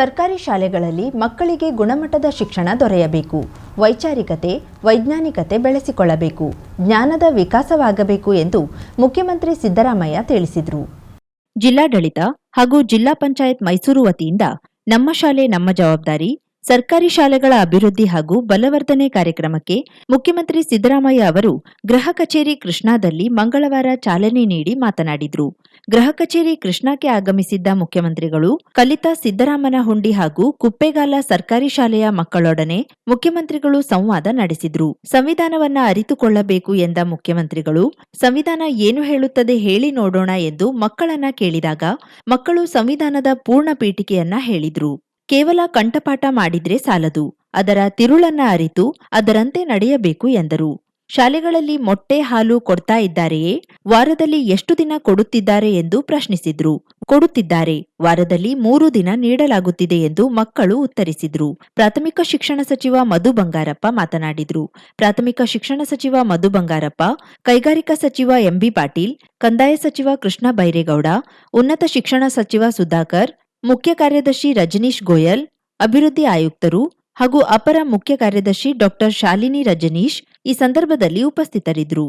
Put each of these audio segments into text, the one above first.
ಸರ್ಕಾರಿ ಶಾಲೆಗಳಲ್ಲಿ ಮಕ್ಕಳಿಗೆ ಗುಣಮಟ್ಟದ ಶಿಕ್ಷಣ ದೊರೆಯಬೇಕು. ವೈಚಾರಿಕತೆ, ವೈಜ್ಞಾನಿಕತೆ ಬೆಳೆಸಿಕೊಳ್ಳಬೇಕು. ಜ್ಞಾನದ ವಿಕಾಸವಾಗಬೇಕು ಎಂದು ಮುಖ್ಯಮಂತ್ರಿ ಸಿದ್ದರಾಮಯ್ಯ ತಿಳಿಸಿದರು. ಜಿಲ್ಲಾಡಳಿತ ಹಾಗೂ ಜಿಲ್ಲಾ ಪಂಚಾಯತ್ ಮೈಸೂರು ವತಿಯಿಂದ ನಮ್ಮ ಶಾಲೆ ನಮ್ಮ ಜವಾಬ್ದಾರಿ, ಸರ್ಕಾರಿ ಶಾಲೆಗಳ ಅಭಿವೃದ್ಧಿ ಹಾಗೂ ಬಲವರ್ಧನೆ ಕಾರ್ಯಕ್ರಮಕ್ಕೆ ಮುಖ್ಯಮಂತ್ರಿ ಸಿದ್ದರಾಮಯ್ಯ ಅವರು ಗೃಹ ಕಚೇರಿ ಕೃಷ್ಣಾದಲ್ಲಿ ಮಂಗಳವಾರ ಚಾಲನೆ ನೀಡಿ ಮಾತನಾಡಿದರು. ಗೃಹ ಕಚೇರಿ ಕೃಷ್ಣಾಕ್ಕೆ ಆಗಮಿಸಿದ್ದ ಮುಖ್ಯಮಂತ್ರಿಗಳು ಕಲಿತಾ ಸಿದ್ದರಾಮನ ಹುಂಡಿ ಹಾಗೂ ಕುಪ್ಪೇಗಾಲ ಸರ್ಕಾರಿ ಶಾಲೆಯ ಮಕ್ಕಳೊಡನೆ ಮುಖ್ಯಮಂತ್ರಿಗಳು ಸಂವಾದ ನಡೆಸಿದ್ರು. ಸಂವಿಧಾನವನ್ನ ಅರಿತುಕೊಳ್ಳಬೇಕು ಎಂದ ಮುಖ್ಯಮಂತ್ರಿಗಳು, ಸಂವಿಧಾನ ಏನು ಹೇಳುತ್ತದೆ ಹೇಳಿ ನೋಡೋಣ ಎಂದು ಮಕ್ಕಳನ್ನ ಕೇಳಿದಾಗ ಮಕ್ಕಳು ಸಂವಿಧಾನದ ಪೂರ್ಣ ಪೀಠಿಕೆಯನ್ನ ಹೇಳಿದ್ರು. ಕೇವಲ ಕಂಠಪಾಠ ಮಾಡಿದ್ರೆ ಸಾಲದು. ಅದರ ತಿರುಳನ್ನ ಅರಿತು ಅದರಂತೆ ನಡೆಯಬೇಕು ಎಂದರು. ಶಾಲೆಗಳಲ್ಲಿ ಮೊಟ್ಟೆ ಹಾಲು ಕೊಡ್ತಾ ಇದ್ದಾರೆಯೇ? ವಾರದಲ್ಲಿ ಎಷ್ಟು ದಿನ ಕೊಡುತ್ತಿದ್ದಾರೆ ಎಂದು ಪ್ರಶ್ನಿಸಿದ್ರು. ಕೊಡುತ್ತಿದ್ದಾರೆ. ವಾರದಲ್ಲಿ ಮೂರು ದಿನ ನೀಡಲಾಗುತ್ತಿದೆ ಎಂದು ಮಕ್ಕಳು ಉತ್ತರಿಸಿದ್ರು. ಪ್ರಾಥಮಿಕ ಶಿಕ್ಷಣ ಸಚಿವ ಮಧು ಬಂಗಾರಪ್ಪ ಮಾತನಾಡಿದ್ರು. ಪ್ರಾಥಮಿಕ ಶಿಕ್ಷಣ ಸಚಿವ ಮಧು ಬಂಗಾರಪ್ಪ, ಕೈಗಾರಿಕಾ ಸಚಿವ ಎಂಬಿ ಪಾಟೀಲ್, ಕಂದಾಯ ಸಚಿವ ಕೃಷ್ಣ ಬೈರೇಗೌಡ, ಉನ್ನತ ಶಿಕ್ಷಣ ಸಚಿವ ಸುಧಾಕರ್, ಮುಖ್ಯ ಕಾರ್ಯದರ್ಶಿ ರಜನೀಶ್ ಗೋಯಲ್, ಅಭಿವೃದ್ಧಿ ಆಯುಕ್ತರು ಹಾಗೂ ಅಪರ ಮುಖ್ಯ ಕಾರ್ಯದರ್ಶಿ ಡಾಕ್ಟರ್ ಶಾಲಿನಿ ರಜನೀಶ್ ಈ ಸಂದರ್ಭದಲ್ಲಿ ಉಪಸ್ಥಿತರಿದ್ದರು.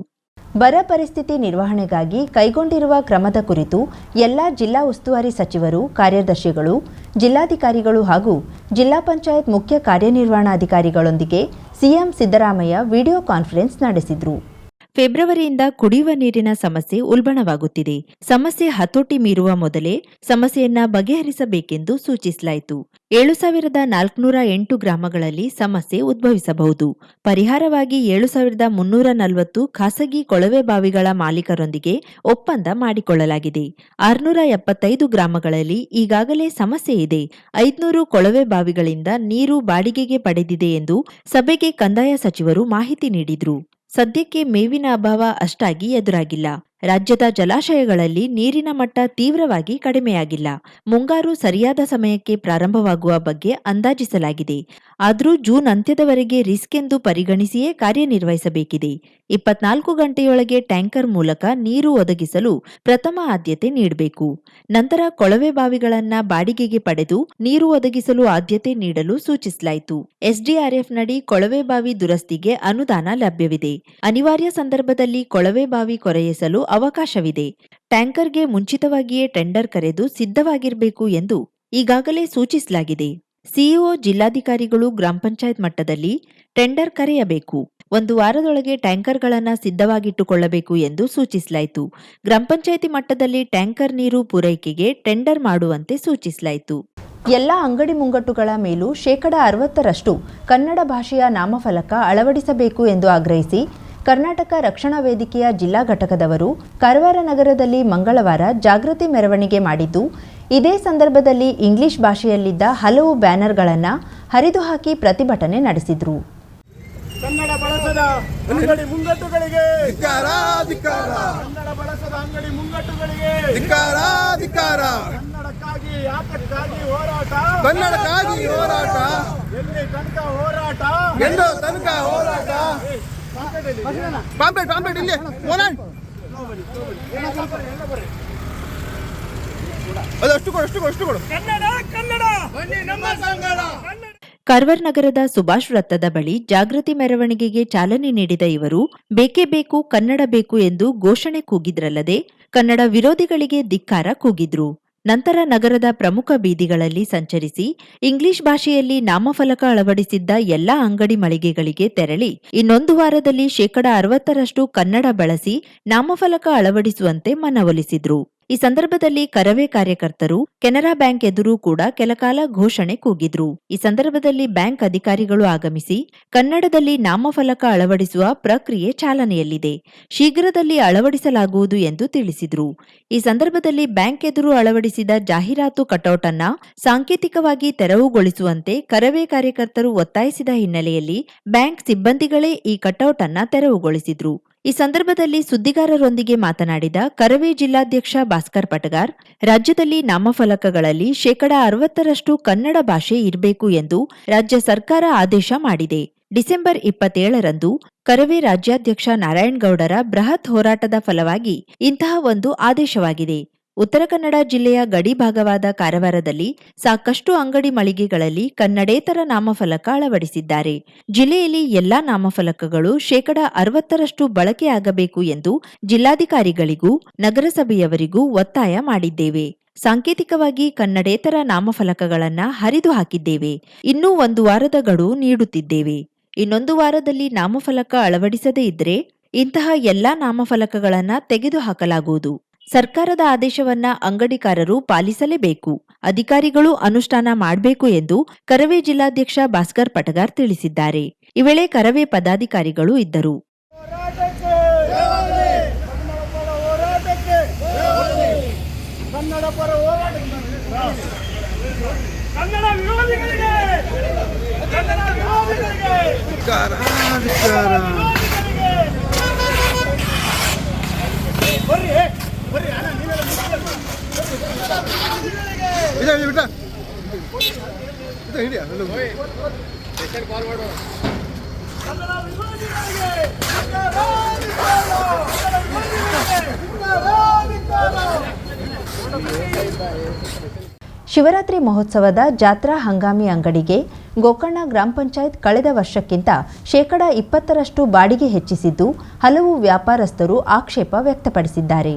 ಬರ ಪರಿಸ್ಥಿತಿ ನಿರ್ವಹಣೆಗಾಗಿ ಕೈಗೊಂಡಿರುವ ಕ್ರಮದ ಕುರಿತು ಎಲ್ಲ ಜಿಲ್ಲಾ ಉಸ್ತುವಾರಿ ಸಚಿವರು, ಕಾರ್ಯದರ್ಶಿಗಳು, ಜಿಲ್ಲಾಧಿಕಾರಿಗಳು ಹಾಗೂ ಜಿಲ್ಲಾ ಪಂಚಾಯತ್ ಮುಖ್ಯ ಕಾರ್ಯನಿರ್ವಹಣಾಧಿಕಾರಿಗಳೊಂದಿಗೆ ಸಿಎಂ ಸಿದ್ದರಾಮಯ್ಯ ವಿಡಿಯೋ ಕಾನ್ಫರೆನ್ಸ್ ನಡೆಸಿದರು. ಫೆಬ್ರವರಿಯಿಂದ ಕುಡಿಯುವ ನೀರಿನ ಸಮಸ್ಯೆ ಉಲ್ಬಣವಾಗುತ್ತಿದೆ. ಸಮಸ್ಯೆ ಹತೋಟಿ ಮೀರುವ ಮೊದಲೇ ಸಮಸ್ಯೆಯನ್ನ ಬಗೆಹರಿಸಬೇಕೆಂದು ಸೂಚಿಸಲಾಯಿತು. ಏಳು ಸಾವಿರದ ನಾಲ್ಕುನೂರ ಎಂಟು ಗ್ರಾಮಗಳಲ್ಲಿ ಸಮಸ್ಯೆ ಉದ್ಭವಿಸಬಹುದು. ಪರಿಹಾರವಾಗಿ ಏಳು ಸಾವಿರದ ಮುನ್ನೂರ ನಲವತ್ತು ಖಾಸಗಿ ಕೊಳವೆ ಬಾವಿಗಳ ಮಾಲೀಕರೊಂದಿಗೆ ಒಪ್ಪಂದ ಮಾಡಿಕೊಳ್ಳಲಾಗಿದೆ. ಆರುನೂರ ಎಪ್ಪತ್ತೈದು ಗ್ರಾಮಗಳಲ್ಲಿ ಈಗಾಗಲೇ ಸಮಸ್ಯೆ ಇದೆ. ಐದುನೂರು ಕೊಳವೆ ಬಾವಿಗಳಿಂದ ನೀರು ಬಾಡಿಗೆಗೆ ಪಡೆದಿದೆ ಎಂದು ಸಭೆಗೆ ಕಂದಾಯ ಸಚಿವರು ಮಾಹಿತಿ ನೀಡಿದರು. ಸದ್ಯಕ್ಕೆ ಮೇವಿನ ಅಭಾವ ಅಷ್ಟಾಗಿ ಎದುರಾಗಿಲ್ಲ. ರಾಜ್ಯದ ಜಲಾಶಯಗಳಲ್ಲಿ ನೀರಿನ ಮಟ್ಟ ತೀವ್ರವಾಗಿ ಕಡಿಮೆಯಾಗಿಲ್ಲ. ಮುಂಗಾರು ಸರಿಯಾದ ಸಮಯಕ್ಕೆ ಪ್ರಾರಂಭವಾಗುವ ಬಗ್ಗೆ ಅಂದಾಜಿಸಲಾಗಿದೆ. ಆದರೂ ಜೂನ್ ಅಂತ್ಯದವರೆಗೆ ರಿಸ್ಕ್ ಎಂದು ಪರಿಗಣಿಸಿಯೇ ಕಾರ್ಯನಿರ್ವಹಿಸಬೇಕಿದೆ. ಇಪ್ಪತ್ನಾಲ್ಕು ಗಂಟೆಯೊಳಗೆ ಟ್ಯಾಂಕರ್ ಮೂಲಕ ನೀರು ಒದಗಿಸಲು ಪ್ರಥಮ ಆದ್ಯತೆ ನೀಡಬೇಕು. ನಂತರ ಕೊಳವೆ ಬಾವಿಗಳನ್ನ ಬಾಡಿಗೆಗೆ ಪಡೆದು ನೀರು ಒದಗಿಸಲು ಆದ್ಯತೆ ನೀಡಲು ಸೂಚಿಸಲಾಯಿತು. ಎಸ್ಡಿಆರ್ಎಫ್ನಡಿ ಕೊಳವೆ ಬಾವಿ ದುರಸ್ತಿಗೆ ಅನುದಾನ ಲಭ್ಯವಿದೆ. ಅನಿವಾರ್ಯ ಸಂದರ್ಭದಲ್ಲಿ ಕೊಳವೆ ಬಾವಿ ಕೊರೆಯಿಸಲು ಅವಕಾಶವಿದೆ. ಟ್ಯಾಂಕರ್ಗೆ ಮುಂಚಿತವಾಗಿಯೇ ಟೆಂಡರ್ ಕರೆದು ಸಿದ್ಧವಾಗಿರಬೇಕು ಎಂದು ಈಗಾಗಲೇ ಸೂಚಿಸಲಾಗಿದೆ. ಸಿಇಒ, ಜಿಲ್ಲಾಧಿಕಾರಿಗಳು ಗ್ರಾಮ ಪಂಚಾಯತ್ ಮಟ್ಟದಲ್ಲಿ ಟೆಂಡರ್ ಕರೆಯಬೇಕು. ಒಂದು ವಾರದೊಳಗೆ ಟ್ಯಾಂಕರ್ಗಳನ್ನು ಸಿದ್ಧವಾಗಿಟ್ಟುಕೊಳ್ಳಬೇಕು ಎಂದು ಸೂಚಿಸಲಾಯಿತು. ಗ್ರಾಮ ಪಂಚಾಯಿತಿ ಮಟ್ಟದಲ್ಲಿ ಟ್ಯಾಂಕರ್ ನೀರು ಪೂರೈಕೆಗೆ ಟೆಂಡರ್ ಮಾಡುವಂತೆ ಸೂಚಿಸಲಾಯಿತು. ಎಲ್ಲ ಅಂಗಡಿ ಮುಂಗಟ್ಟುಗಳ ಮೇಲೂ ಶೇಕಡ ಅರವತ್ತರಷ್ಟು ಕನ್ನಡ ಭಾಷೆಯ ನಾಮಫಲಕ ಅಳವಡಿಸಬೇಕು ಎಂದು ಆಗ್ರಹಿಸಿ ಕರ್ನಾಟಕ ರಕ್ಷಣಾ ವೇದಿಕೆಯ ಜಿಲ್ಲಾ ಘಟಕದವರು ಕಾರವಾರ ನಗರದಲ್ಲಿ ಮಂಗಳವಾರ ಜಾಗೃತಿ ಮೆರವಣಿಗೆ ಮಾಡಿದ್ದು ಇದೇ ಸಂದರ್ಭದಲ್ಲಿ ಇಂಗ್ಲಿಷ್ ಭಾಷೆಯಲ್ಲಿದ್ದ ಹಲವು ಬ್ಯಾನರ್ಗಳನ್ನು ಹರಿದು ಹಾಕಿ ಪ್ರತಿಭಟನೆ ನಡೆಸಿದರು. ಕನ್ನಡ ಬಳಸದ ಅಂಗಡಿ ಮುಂಗಟ್ಟುಗಳಿಗೆ. ಧಿಕ್ಕಾರ ಧಿಕ್ಕಾರ ಕನ್ನಡ ಬಳಸದ ಅಂಗಡಿ ಮುಂಗಟ್ಟುಗಳಿಗೆ. ಧಿಕ್ಕಾರ ಧಿಕ್ಕಾರ ಕನ್ನಡಕ್ಕಾಗಿ ಯಾತಕ್ಕಾಗಿ ಹೋರಾಟ. ಕನ್ನಡಕ್ಕಾಗಿ ಹೋರಾಟ. ಎಲ್ಲಿ ತನಕ ಹೋರಾಟ. ಎಲ್ಲೋ ತನಕ ಹೋರಾಟ. ಪಾಂಪ್ಲೆಟ್ ಪಾಂಪ್ಲೆಟ್ ಇಲ್ಲಿ. ಓನಾಡ್ ಅದು ಅಷ್ಟು ಕೊಡು ಅಷ್ಟು ಕೊಡು ಅಷ್ಟು ಕೊಡು. ಕನ್ನಡ ಕನ್ನಡ. ಬನ್ನಿ ನಮ್ಮ ಸಂಗಡ ಕಾರವಾರ ನಗರದ ಸುಭಾಷ್ ವೃತ್ತದ ಬಳಿ ಜಾಗೃತಿ ಮೆರವಣಿಗೆಗೆ ಚಾಲನೆ ನೀಡಿದ ಇವರು ಬೇಕೇ ಬೇಕು ಕನ್ನಡ ಬೇಕು ಎಂದು ಘೋಷಣೆ ಕೂಗಿದ್ರಲ್ಲದೆ ಕನ್ನಡ ವಿರೋಧಿಗಳಿಗೆ ಧಿಕ್ಕಾರ ಕೂಗಿದ್ರು. ನಂತರ ನಗರದ ಪ್ರಮುಖ ಬೀದಿಗಳಲ್ಲಿ ಸಂಚರಿಸಿ ಇಂಗ್ಲಿಷ್ ಭಾಷೆಯಲ್ಲಿ ನಾಮಫಲಕ ಅಳವಡಿಸಿದ್ದ ಎಲ್ಲಾ ಅಂಗಡಿ ಮಳಿಗೆಗಳಿಗೆ ತೆರಳಿ ಇನ್ನೊಂದು ವಾರದಲ್ಲಿ ಶೇಕಡ ಅರವತ್ತರಷ್ಟು ಕನ್ನಡ ಬಳಸಿ ನಾಮಫಲಕ ಅಳವಡಿಸುವಂತೆ ಮನವೊಲಿಸಿದ್ರು. ಈ ಸಂದರ್ಭದಲ್ಲಿ ಕರವೇ ಕಾರ್ಯಕರ್ತರು, ಕೆನರಾ ಬ್ಯಾಂಕ್ ಎದುರು ಕೂಡ ಕೆಲಕಾಲ ಘೋಷಣೆ ಕೂಗಿದ್ರು. ಈ ಸಂದರ್ಭದಲ್ಲಿ ಬ್ಯಾಂಕ್ ಅಧಿಕಾರಿಗಳು ಆಗಮಿಸಿ, ಕನ್ನಡದಲ್ಲಿ ನಾಮಫಲಕ ಅಳವಡಿಸುವ ಪ್ರಕ್ರಿಯೆ ಚಾಲನೆಯಲ್ಲಿದೆ. ಶೀಘ್ರದಲ್ಲಿ ಅಳವಡಿಸಲಾಗುವುದು ಎಂದು ತಿಳಿಸಿದ್ರು. ಈ ಸಂದರ್ಭದಲ್ಲಿ ಬ್ಯಾಂಕ್ ಎದುರು ಅಳವಡಿಸಿದ ಜಾಹೀರಾತು ಕಟೌಟ್ ಅನ್ನ ಸಾಂಕೇತಿಕವಾಗಿ ತೆರವುಗೊಳಿಸುವಂತೆ ಕರವೇ ಕಾರ್ಯಕರ್ತರು ಒತ್ತಾಯಿಸಿದ ಹಿನ್ನೆಲೆಯಲ್ಲಿ ಬ್ಯಾಂಕ್ ಸಿಬ್ಬಂದಿಗಳೇ ಈ ಕಟೌಟ್ ಅನ್ನ ತೆರವುಗೊಳಿಸಿದ್ರು. ಈ ಸಂದರ್ಭದಲ್ಲಿ ಸುದ್ದಿಗಾರರೊಂದಿಗೆ ಮಾತನಾಡಿದ ಕರವೇ ಜಿಲ್ಲಾಧ್ಯಕ್ಷ ಭಾಸ್ಕರ್ ಪಟಗಾರ್, ರಾಜ್ಯದಲ್ಲಿ ನಾಮಫಲಕಗಳಲ್ಲಿ ಶೇಕಡ ಅರವತ್ತರಷ್ಟು ಕನ್ನಡ ಭಾಷೆ ಇರಬೇಕು ಎಂದು ರಾಜ್ಯ ಸರ್ಕಾರ ಆದೇಶ ಮಾಡಿದೆ. ಡಿಸೆಂಬರ್ ಇಪ್ಪತ್ತೇಳರಂದು ಕರವೇ ರಾಜ್ಯಾಧ್ಯಕ್ಷ ನಾರಾಯಣಗೌಡರ ಬೃಹತ್ ಹೋರಾಟದ ಫಲವಾಗಿ ಇಂತಹ ಒಂದು ಆದೇಶವಾಗಿದೆ. ಉತ್ತರ ಕನ್ನಡ ಜಿಲ್ಲೆಯ ಗಡಿ ಭಾಗವಾದ ಕಾರವಾರದಲ್ಲಿ ಸಾಕಷ್ಟು ಅಂಗಡಿ ಮಳಿಗೆಗಳಲ್ಲಿ ಕನ್ನಡೇತರ ನಾಮಫಲಕ ಅಳವಡಿಸಿದ್ದಾರೆ. ಜಿಲ್ಲೆಯಲ್ಲಿ ಎಲ್ಲಾ ನಾಮಫಲಕಗಳು ಶೇಕಡ ಅರವತ್ತರಷ್ಟು ಬಳಕೆಯಾಗಬೇಕು ಎಂದು ಜಿಲ್ಲಾಧಿಕಾರಿಗಳಿಗೂ ನಗರಸಭೆಯವರಿಗೂ ಒತ್ತಾಯ ಮಾಡಿದ್ದೇವೆ. ಸಾಂಕೇತಿಕವಾಗಿ ಕನ್ನಡೇತರ ನಾಮಫಲಕಗಳನ್ನು ಹರಿದು ಹಾಕಿದ್ದೇವೆ ಇನ್ನೂ ಒಂದು ವಾರದ ಗಡು ನೀಡುತ್ತಿದ್ದೇವೆ. ಇನ್ನೊಂದು ವಾರದಲ್ಲಿ ನಾಮಫಲಕ ಅಳವಡಿಸದೇ ಇದ್ರೆ ಇಂತಹ ಎಲ್ಲಾ ನಾಮಫಲಕಗಳನ್ನ ತೆಗೆದುಹಾಕಲಾಗುವುದು. ಸರ್ಕಾರದ ಆದೇಶವನ್ನ ಅಂಗಡಿಕಾರರು ಪಾಲಿಸಲೇಬೇಕು. ಅಧಿಕಾರಿಗಳು ಅನುಷ್ಠಾನ ಮಾಡಬೇಕು ಎಂದು ಕರವೇ ಜಿಲ್ಲಾಧ್ಯಕ್ಷ ಭಾಸ್ಕರ್ ಪಟಗಾರ್ ತಿಳಿಸಿದ್ದಾರೆ. ಈ ವೇಳೆ ಕರವೇ ಪದಾಧಿಕಾರಿಗಳು ಇದ್ದರು. ಬರ್ರಿ ವಿರೋಧಿಗಳಿಗೆ ಕನ್ನಡಾಧಿಕಾರ! ಶಿವರಾತ್ರಿ ಮಹೋತ್ಸವದ ಜಾತ್ರಾ ಹಂಗಾಮಿ ಅಂಗಡಿಗೆ ಗೋಕರ್ಣ ಗ್ರಾಮ ಪಂಚಾಯತ್ ಕಳೆದ ವರ್ಷಕ್ಕಿಂತ ಶೇಕಡಾ ಇಪ್ಪತ್ತರಷ್ಟು ಬಾಡಿಗೆ ಹೆಚ್ಚಿಸಿದ್ದು ಹಲವು ವ್ಯಾಪಾರಸ್ಥರು ಆಕ್ಷೇಪ ವ್ಯಕ್ತಪಡಿಸಿದ್ದಾರೆ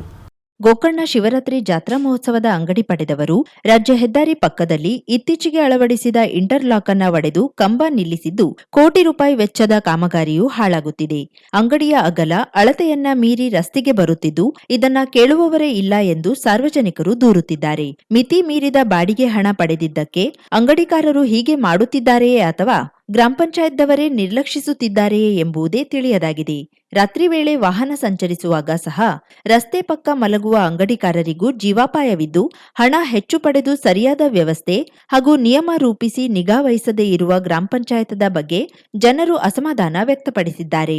ಗೋಕರ್ಣ ಶಿವರಾತ್ರಿ ಜಾತ್ರಾ ಮಹೋತ್ಸವದ ಅಂಗಡಿ ಪಡೆದವರು ರಾಜ್ಯ ಹೆದ್ದಾರಿ ಪಕ್ಕದಲ್ಲಿ ಇತ್ತೀಚೆಗೆ ಅಳವಡಿಸಿದ ಇಂಟರ್ಲಾಕ್ ಅನ್ನ ಒಡೆದು ಕಂಬ ನಿಲ್ಲಿಸಿದ್ದು ಕೋಟಿ ರೂಪಾಯಿ ವೆಚ್ಚದ ಕಾಮಗಾರಿಯು ಹಾಳಾಗುತ್ತಿದೆ. ಅಂಗಡಿಯ ಅಗಲ ಅಳತೆಯನ್ನ ಮೀರಿ ರಸ್ತೆಗೆ ಬರುತ್ತಿದ್ದು ಇದನ್ನ ಕೇಳುವವರೇ ಇಲ್ಲ ಎಂದು ಸಾರ್ವಜನಿಕರು ದೂರುತ್ತಿದ್ದಾರೆ. ಮಿತಿ ಮೀರಿದ ಬಾಡಿಗೆ ಹಣ ಪಡೆದಿದ್ದಕ್ಕೆ ಅಂಗಡಿಕಾರರು ಹೀಗೆ ಮಾಡುತ್ತಿದ್ದಾರೆಯೇ ಅಥವಾ ಗ್ರಾಮ ಪಂಚಾಯತ್ದವರೇ ನಿರ್ಲಕ್ಷಿಸುತ್ತಿದ್ದಾರೆಯೇ ಎಂಬುದೇ ತಿಳಿಯದಾಗಿದೆ. ರಾತ್ರಿ ವೇಳೆ ವಾಹನ ಸಂಚರಿಸುವಾಗ ಸಹ ರಸ್ತೆ ಪಕ್ಕ ಮಲಗುವ ಅಂಗಡಿಕಾರರಿಗೂ ಜೀವಾಪಾಯವಿದ್ದು, ಹಣ ಹೆಚ್ಚು ಪಡೆದು ಸರಿಯಾದ ವ್ಯವಸ್ಥೆ ಹಾಗೂ ನಿಯಮ ರೂಪಿಸಿ ನಿಗಾ ವಹಿಸದೇ ಇರುವ ಗ್ರಾಮ ಪಂಚಾಯತದ ಬಗ್ಗೆ ಜನರು ಅಸಮಾಧಾನ ವ್ಯಕ್ತಪಡಿಸಿದ್ದಾರೆ.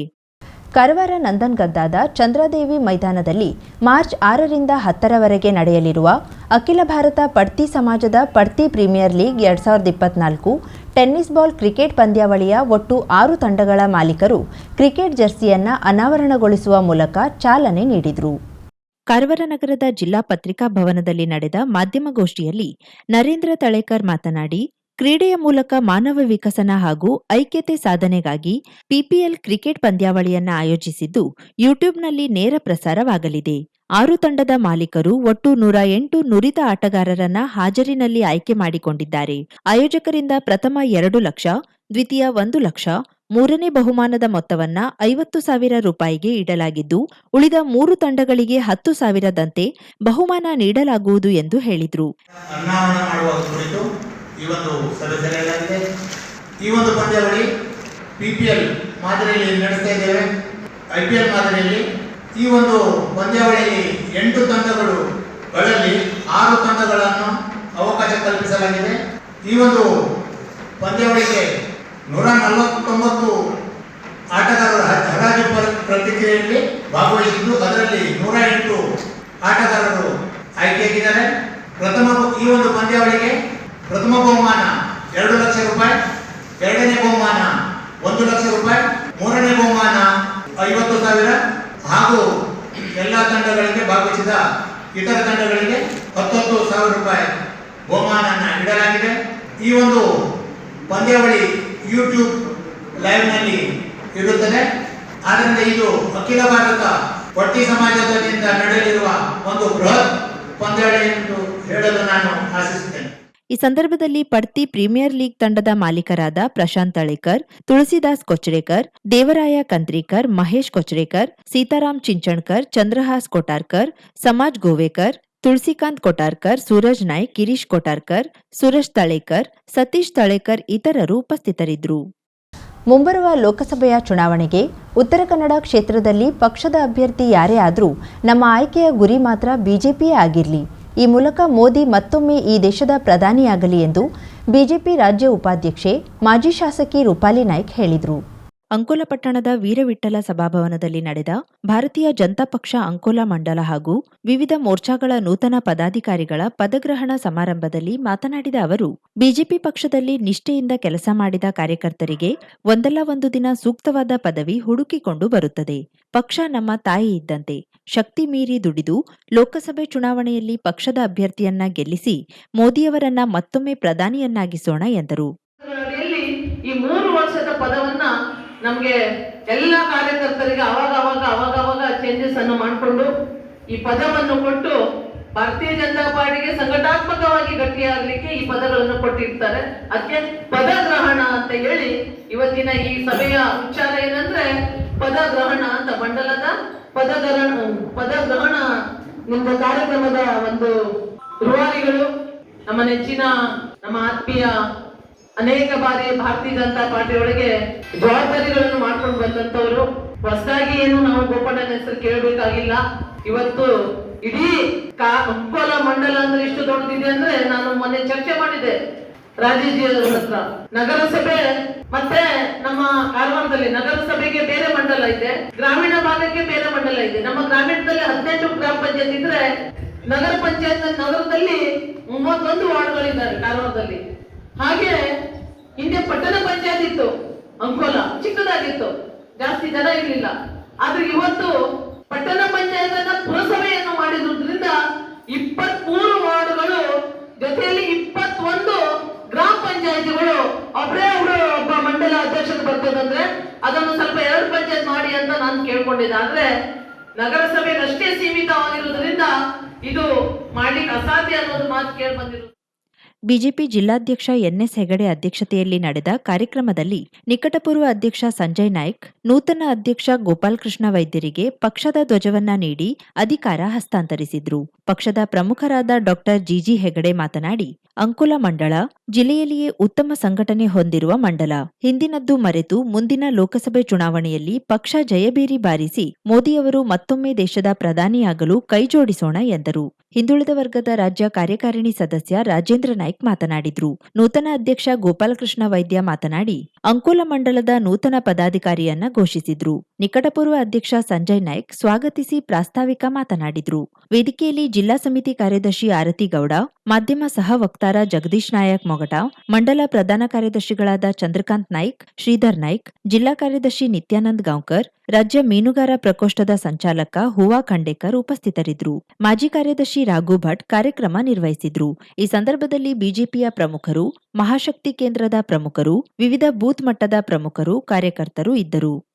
ಕಾರವಾರ ನಂದನ್ಗದ್ದಾದ ಚಂದ್ರದೇವಿ ಮೈದಾನದಲ್ಲಿ ಮಾರ್ಚ್ ಆರರಿಂದ ಹತ್ತರವರೆಗೆ ನಡೆಯಲಿರುವ ಅಖಿಲ ಭಾರತ ಪಡ್ತಿ ಸಮಾಜದ ಪಡ್ತಿ ಪ್ರೀಮಿಯರ್ ಲೀಗ್ ಎರಡ್ ಸಾವಿರದ ಇಪ್ಪತ್ನಾಲ್ಕು ಟೆನ್ನಿಸ್ ಬಾಲ್ ಕ್ರಿಕೆಟ್ ಪಂದ್ಯಾವಳಿಯ ಒಟ್ಟು ಆರು ತಂಡಗಳ ಮಾಲೀಕರು ಕ್ರಿಕೆಟ್ ಜರ್ಸಿಯನ್ನ ಅನಾವರಣಗೊಳಿಸುವ ಮೂಲಕ ಚಾಲನೆ ನೀಡಿದರು. ಕಾರವಾರ ನಗರದ ಜಿಲ್ಲಾ ಪತ್ರಿಕಾ ಭವನದಲ್ಲಿ ನಡೆದ ಮಾಧ್ಯಮಗೋಷ್ಠಿಯಲ್ಲಿ ನರೇಂದ್ರ ತಳೇಕರ್ ಮಾತನಾಡಿ, ಕ್ರೀಡೆಯ ಮೂಲಕ ಮಾನವ ವಿಕಸನ ಹಾಗೂ ಐಕ್ಯತೆ ಸಾಧನೆಗಾಗಿ ಪಿಪಿಎಲ್ ಕ್ರಿಕೆಟ್ ಪಂದ್ಯಾವಳಿಯನ್ನ ಆಯೋಜಿಸಿದ್ದು ಯೂಟ್ಯೂಬ್ನಲ್ಲಿ ನೇರ ಪ್ರಸಾರವಾಗಲಿದೆ. ಆರು ತಂಡದ ಮಾಲೀಕರು ಒಟ್ಟು ನೂರ ಎಂಟು ನುರಿತ ಆಟಗಾರರನ್ನ ಹಾಜರಿನಲ್ಲಿ ಆಯ್ಕೆ ಮಾಡಿಕೊಂಡಿದ್ದಾರೆ. ಆಯೋಜಕರಿಂದ ಪ್ರಥಮ ಎರಡು ಲಕ್ಷ, ದ್ವಿತೀಯ ಒಂದು ಲಕ್ಷ, ಮೂರನೇ ಬಹುಮಾನದ ಮೊತ್ತವನ್ನ ಐವತ್ತು ಸಾವಿರ ರೂಪಾಯಿಗೆ ಇಡಲಾಗಿದ್ದು, ಉಳಿದ ಮೂರು ತಂಡಗಳಿಗೆ ಹತ್ತು ಸಾವಿರದಂತೆ ಬಹುಮಾನ ನೀಡಲಾಗುವುದು ಎಂದು ಹೇಳಿದರು. ಈ ಒಂದು ಪಂದ್ಯಾವಳಿ ಪಿಪಿಎಲ್ ಮಾದರಿಯಲ್ಲಿ ನಡೆಸ್ತಾ ಇದ್ದೇವೆ. ಐಪಿಎಲ್ ಮಾದರಿಯಲ್ಲಿ ಈ ಒಂದು ಪಂದ್ಯಾವಳಿಯಲ್ಲಿ ಎಂಟು ಬಳಲಿ ಆರು ತಂಡಗಳನ್ನು ಅವಕಾಶ ಕಲ್ಪಿಸಲಾಗಿದೆ. ಈ ಒಂದು ಪಂದ್ಯಾವಳಿಗೆ ನೂರ ನಲವತ್ತೊಂಬತ್ತು ಆಟಗಾರರು ಹರಾಜು ಪ್ರ- ಪ್ರತಿಕ್ರಿಯೆಯಲ್ಲಿ ಭಾಗವಹಿಸಿದ್ದು, ಅದರಲ್ಲಿ ನೂರ ಎಂಟು ಆಟಗಾರರು ಆಯ್ಕೆಯಾಗಿದ್ದಾರೆ. ಪ್ರಥಮ ಈ ಒಂದು ಪಂದ್ಯಾವಳಿಗೆ ಪ್ರಥಮ ಬಹುಮಾನ ಎರಡು ಲಕ್ಷ ರೂಪಾಯಿ, ಎರಡನೇ ಬಹುಮಾನ ಒಂದು ಲಕ್ಷ ರೂಪಾಯಿ, ಮೂರನೇ ಬಹುಮಾನ ಐವತ್ತು ಸಾವಿರ ಹಾಗೂ ಎಲ್ಲ ತಂಡಗಳಿಗೆ ಭಾಗವಹಿಸಿದ ಇತರ ತಂಡಗಳಿಗೆ ಹತ್ತೊಂದು ಸಾವಿರ ರೂಪಾಯಿ ಬಹುಮಾನ ನೀಡಲಾಗಿದೆ. ಈ ಒಂದು ಪಂದ್ಯಾವಳಿ ಯೂಟ್ಯೂಬ್ ಲೈವ್ನಲ್ಲಿ ಇರುತ್ತದೆ. ಆದ್ದರಿಂದ ಇದು ಅಖಿಲ ಭಾರತ ಒಟ್ಟಿ ಸಮಾಜದಿಂದ ನಡೆಯಲಿರುವ ಒಂದು ಬೃಹತ್ ಪಂದ್ಯಾವಳಿ ಎಂದು ಹೇಳಲು ನಾನು ಆಶಿಸುತ್ತೇನೆ. ಈ ಸಂದರ್ಭದಲ್ಲಿ ಪಡ್ತಿ ಪ್ರೀಮಿಯರ್ ಲೀಗ್ ತಂಡದ ಮಾಲೀಕರಾದ ಪ್ರಶಾಂತ್ ತಳೇಕರ್, ತುಳಸಿದಾಸ್ ಕೊಚ್ರೇಕರ್, ದೇವರಾಯ ಕಂತ್ರಿಕರ್ ಮಹೇಶ್ ಕೊಚ್ರೇಕರ್, ಸೀತಾರಾಮ್ ಚಿಂಚಣ್ಕರ್, ಚಂದ್ರಹಾಸ್ ಕೊಟಾರ್ಕರ್ ಸಮಾಜ್ ಗೋವೇಕರ್, ತುಳಸಿಕಾಂತ್ ಕೊಟಾರ್ಕರ್ ಸೂರಜ್ ನಾಯ್ಕ್, ಗಿರೀಶ್ ಕೊಟಾರ್ಕರ್ ಸುರೇಶ್ ತಳೇಕರ್, ಸತೀಶ್ ತಳೇಕರ್ ಇತರರು ಉಪಸ್ಥಿತರಿದ್ದರು. ಮುಂಬರುವ ಲೋಕಸಭೆಯ ಚುನಾವಣೆಗೆ ಉತ್ತರ ಕನ್ನಡ ಕ್ಷೇತ್ರದಲ್ಲಿ ಪಕ್ಷದ ಅಭ್ಯರ್ಥಿ ಯಾರೇ ಆದರೂ ನಮ್ಮ ಆಯ್ಕೆಯ ಗುರಿ ಮಾತ್ರ ಬಿಜೆಪಿಯೇ ಆಗಿರಲಿ. ಈ ಮೂಲಕ ಮೋದಿ ಮತ್ತೊಮ್ಮೆ ಈ ದೇಶದ ಪ್ರಧಾನಿಯಾಗಲಿ ಎಂದು ಬಿಜೆಪಿ ರಾಜ್ಯ ಉಪಾಧ್ಯಕ್ಷೆ, ಮಾಜಿ ಶಾಸಕಿ ರೂಪಾಲಿ ನಾಯ್ಕ್ ಹೇಳಿದರು. ಅಂಕೋಲ ಪಟ್ಟಣದ ವೀರವಿಠಲ ಸಭಾಭವನದಲ್ಲಿ ನಡೆದ ಭಾರತೀಯ ಜನತಾ ಪಕ್ಷ ಅಂಕೋಲ ಮಂಡಲ ಹಾಗೂ ವಿವಿಧ ಮೋರ್ಚಾಗಳ ನೂತನ ಪದಾಧಿಕಾರಿಗಳ ಪದಗ್ರಹಣ ಸಮಾರಂಭದಲ್ಲಿ ಮಾತನಾಡಿದ ಅವರು, ಬಿಜೆಪಿ ಪಕ್ಷದಲ್ಲಿ ನಿಷ್ಠೆಯಿಂದ ಕೆಲಸ ಮಾಡಿದ ಕಾರ್ಯಕರ್ತರಿಗೆ ಒಂದಲ್ಲ ಒಂದು ದಿನ ಸೂಕ್ತವಾದ ಪದವಿ ಹುಡುಕಿಕೊಂಡು ಬರುತ್ತದೆ. ಪಕ್ಷ ನಮ್ಮ ತಾಯಿ ಇದ್ದಂತೆ ಶಕ್ತಿ ಮೀರಿ ದುಡಿದು ಲೋಕಸಭೆ ಚುನಾವಣೆಯಲ್ಲಿ ಪಕ್ಷದ ಅಭ್ಯರ್ಥಿಯನ್ನ ಗೆಲ್ಲಿಸಿ ಮೋದಿಯವರನ್ನ ಮತ್ತೊಮ್ಮೆ ಪ್ರಧಾನಿಯನ್ನಾಗಿಸೋಣ ಎಂದರು. ನಮ್ಗೆ ಎಲ್ಲ ಕಾರ್ಯಕರ್ತರಿಗೆ ಅವಾಗ ಅವಾಗ ಅವಾಗ ಅವಾಗ ಚೇಂಜಸ್ ಅನ್ನು ಮಾಡಿಕೊಂಡು ಈ ಪದವನ್ನು ಕೊಟ್ಟು ಭಾರತೀಯ ಜನತಾ ಪಾರ್ಟಿಗೆ ಸಂಘಟಾತ್ಮಕವಾಗಿ ಗಟ್ಟಿಯಾಗಲಿಕ್ಕೆ ಈ ಪದಗಳನ್ನು ಕೊಟ್ಟಿರ್ತಾರೆ. ಅದಕ್ಕೆ ಪದಗ್ರಹಣ ಅಂತ ಹೇಳಿ ಇವತ್ತಿನ ಈ ಸಭೆಯ ವಿಚಾರ ಏನಂದ್ರೆ ಪದಗ್ರಹಣ ಅಂತ ಮಂಡಲದ ಪದಗ್ರಹಣ ಪದಗ್ರಹಣ ನಿಮ್ಮ ಕಾರ್ಯಕ್ರಮದ ಒಂದು ರೂವಾರಿಗಳು. ನಮ್ಮ ನೆಚ್ಚಿನ, ನಮ್ಮ ಆತ್ಮೀಯ ಅನೇಕ ಬಾರಿ ಭಾರತೀಯ ಜನತಾ ಪಾರ್ಟಿ ಒಳಗೆ ಜವಾಬ್ದಾರಿಗಳನ್ನು ಮಾಡ್ಕೊಂಡು ಬಂದಂತವರು ಹೊಸದಾಗಿ ಏನು ನಾವು ಗೋಪಣ್ಣನ ಹೆಸರು ಕೇಳಬೇಕಾಗಿಲ್ಲ. ಇವತ್ತು ಇಡೀ ಅಂಕೋಲ ಮಂಡಲ ಅಂದ್ರೆ ಇಷ್ಟು ದೊಡ್ಡದಿದೆ ಅಂದ್ರೆ ನಾನು ಮೊನ್ನೆ ಚರ್ಚೆ ಮಾಡಿದೆ ರಾಜೀವ್ ಹತ್ರ. ನಗರಸಭೆ, ಮತ್ತೆ ನಮ್ಮ ಕಾರವಾರದಲ್ಲಿ ನಗರಸಭೆಗೆ ಬೇರೆ ಮಂಡಲ ಇದೆ. ಗ್ರಾಮೀಣ ಭಾಗಕ್ಕೆ ಬೇರೆ ಮಂಡಲ ಇದೆ. ನಮ್ಮ ಗ್ರಾಮೀಣದಲ್ಲಿ ಹದಿನೆಂಟು ಗ್ರಾಮ ಪಂಚಾಯತ್ ಇದ್ರೆ ನಗರ ಪಂಚಾಯತ್ ನಗರದಲ್ಲಿ ಮೂವತ್ತೊಂದು ವಾರ್ಡ್ಗಳಿದ್ದಾರೆ ಕಾರವಾರದಲ್ಲಿ. ಹಾಗೆ ಹಿಂದೆ ಪಟ್ಟಣ ಪಂಚಾಯತ್ ಇತ್ತು, ಅಂಕೋಲ ಚಿಕ್ಕದಾಗಿತ್ತು, ಜಾಸ್ತಿ ಜನ ಇರಲಿಲ್ಲ. ಆದ್ರೆ ಇವತ್ತು ಪಟ್ಟಣ ಪಂಚಾಯತ್ ಪುರಸಭೆಯನ್ನು ಮಾಡಿದ್ರಿಂದ ಇಪ್ಪತ್ಮೂರು ವಾರ್ಡ್ಗಳು, ಜೊತೆಯಲ್ಲಿ ಇಪ್ಪತ್ತೊಂದು ಗ್ರಾಮ ಪಂಚಾಯತಿಗಳು ಒಬ್ಬರೇ ಒಬ್ರು ಒಬ್ಬ ಮಂಡಲ ಅಧ್ಯಕ್ಷರು ಬರ್ತದಂದ್ರೆ ಅದನ್ನು ಸ್ವಲ್ಪ ಎರಡು ಪಂಚಾಯತ್ ಮಾಡಿ ಅಂತ ನಾನು ಕೇಳ್ಕೊಂಡಿದ್ದೆ. ಆದ್ರೆ ನಗರಸಭೆಗಷ್ಟೇ ಸೀಮಿತವಾಗಿರುವುದರಿಂದ ಇದು ಮಾಡ್ಲಿಕ್ಕೆ ಅಸಾಧ್ಯ ಅನ್ನೋದು ಮಾತು ಕೇಳಿ ಬಂದಿರೋದು. ಬಿಜೆಪಿ ಜಿಲ್ಲಾಧ್ಯಕ್ಷ ಎನ್ಎಸ್ ಹೆಗಡೆ ಅಧ್ಯಕ್ಷತೆಯಲ್ಲಿ ನಡೆದ ಕಾರ್ಯಕ್ರಮದಲ್ಲಿ ನಿಕಟಪೂರ್ವ ಅಧ್ಯಕ್ಷ ಸಂಜಯ್ ನಾಯ್ಕ್, ನೂತನ ಅಧ್ಯಕ್ಷ ಗೋಪಾಲಕೃಷ್ಣ ವೈದ್ಯರಿಗೆ ಪಕ್ಷದ ಧ್ವಜವನ್ನ ನೀಡಿ ಅಧಿಕಾರ ಹಸ್ತಾಂತರಿಸಿದ್ರು. ಪಕ್ಷದ ಪ್ರಮುಖರಾದ ಡಾಕ್ಟರ್ ಜಿಜಿ ಹೆಗಡೆ ಮಾತನಾಡಿ, ಅಂಕುಲ ಮಂಡಳ ಜಿಲ್ಲೆಯಲ್ಲಿಯೇ ಉತ್ತಮ ಸಂಘಟನೆ ಹೊಂದಿರುವ ಮಂಡಲ. ಹಿಂದಿನದ್ದು ಮರೆತು ಮುಂದಿನ ಲೋಕಸಭೆ ಚುನಾವಣೆಯಲ್ಲಿ ಪಕ್ಷ ಜಯಬೀರಿ ಬಾರಿಸಿ ಮೋದಿಯವರು ಮತ್ತೊಮ್ಮೆ ದೇಶದ ಪ್ರಧಾನಿಯಾಗಲು ಕೈಜೋಡಿಸೋಣ ಎಂದರು. ಹಿಂದುಳಿದ ವರ್ಗದ ರಾಜ್ಯ ಕಾರ್ಯಕಾರಿಣಿ ಸದಸ್ಯ ರಾಜೇಂದ್ರ ನಾಯ್ಕ್ ಮಾತನಾಡಿದ್ರು. ನೂತನ ಅಧ್ಯಕ್ಷ ಗೋಪಾಲಕೃಷ್ಣ ವೈದ್ಯ ಮಾತನಾಡಿ, ಅಂಕೋಲ ಮಂಡಲದ ನೂತನ ಪದಾಧಿಕಾರಿಯನ್ನ ಘೋಷಿಸಿದ್ರು. ನಿಕಟಪೂರ್ವ ಅಧ್ಯಕ್ಷ ಸಂಜಯ್ ನಾಯ್ಕ್ ಸ್ವಾಗತಿಸಿ ಪ್ರಾಸ್ತಾವಿಕ ಮಾತನಾಡಿದ್ರು. ವೇದಿಕೆಯಲ್ಲಿ ಜಿಲ್ಲಾ ಸಮಿತಿ ಕಾರ್ಯದರ್ಶಿ ಆರತಿ ಗೌಡ, ಮಾಧ್ಯಮ ಸಹ ವಕ್ತಾರ ಜಗದೀಶ್ ನಾಯಕ್ ಮೊಗಟ, ಮಂಡಲ ಪ್ರಧಾನ ಕಾರ್ಯದರ್ಶಿಗಳಾದ ಚಂದ್ರಕಾಂತ್ ನಾಯ್ಕ್, ಶ್ರೀಧರ್ ನಾಯ್ಕ್, ಜಿಲ್ಲಾ ಕಾರ್ಯದರ್ಶಿ ನಿತ್ಯಾನಂದ್ ಗಾಂವ್ಕರ್, ರಾಜ್ಯ ಮೀನುಗಾರ ಪ್ರಕೋಷ್ಠದ ಸಂಚಾಲಕ ಹೂವಾ ಖಂಡೇಕರ್ ಉಪಸ್ಥಿತರಿದ್ದರು. ಮಾಜಿ ಕಾರ್ಯದರ್ಶಿ ರಾಘು ಭಟ್ ಕಾರ್ಯಕ್ರಮ ನಿರ್ವಹಿಸಿದ್ರು. ಈ ಸಂದರ್ಭದಲ್ಲಿ ಬಿಜೆಪಿಯ ಪ್ರಮುಖರು, ಮಹಾಶಕ್ತಿ ಕೇಂದ್ರದ ಪ್ರಮುಖರು, ವಿವಿಧ ಬೂತ್ ಮಟ್ಟದ ಪ್ರಮುಖರು, ಕಾರ್ಯಕರ್ತರು ಇದ್ದರು.